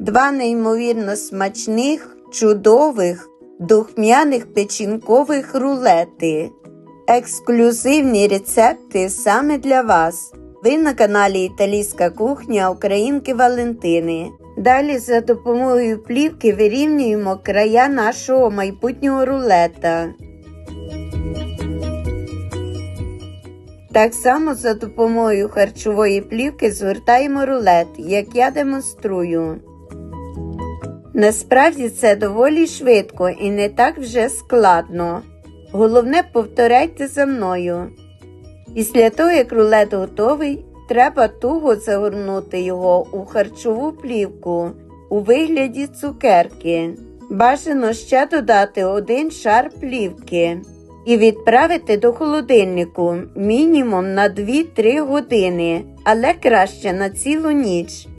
Два неймовірно смачних, чудових, духмяних печінкових рулети. Ексклюзивні рецепти саме для вас. Ви на каналі Італійська кухня Українки Валентини. Далі за допомогою плівки вирівнюємо края нашого майбутнього рулета. Так само за допомогою харчової плівки звертаємо рулет, як я демонструю. Насправді це доволі швидко і не так вже складно. Головне повторяйте за мною. Після того, як рулет готовий, треба туго загорнути його у харчову плівку у вигляді цукерки. Бажано ще додати один шар плівки і відправити до холодильнику мінімум на 2-3 години, але краще на цілу ніч.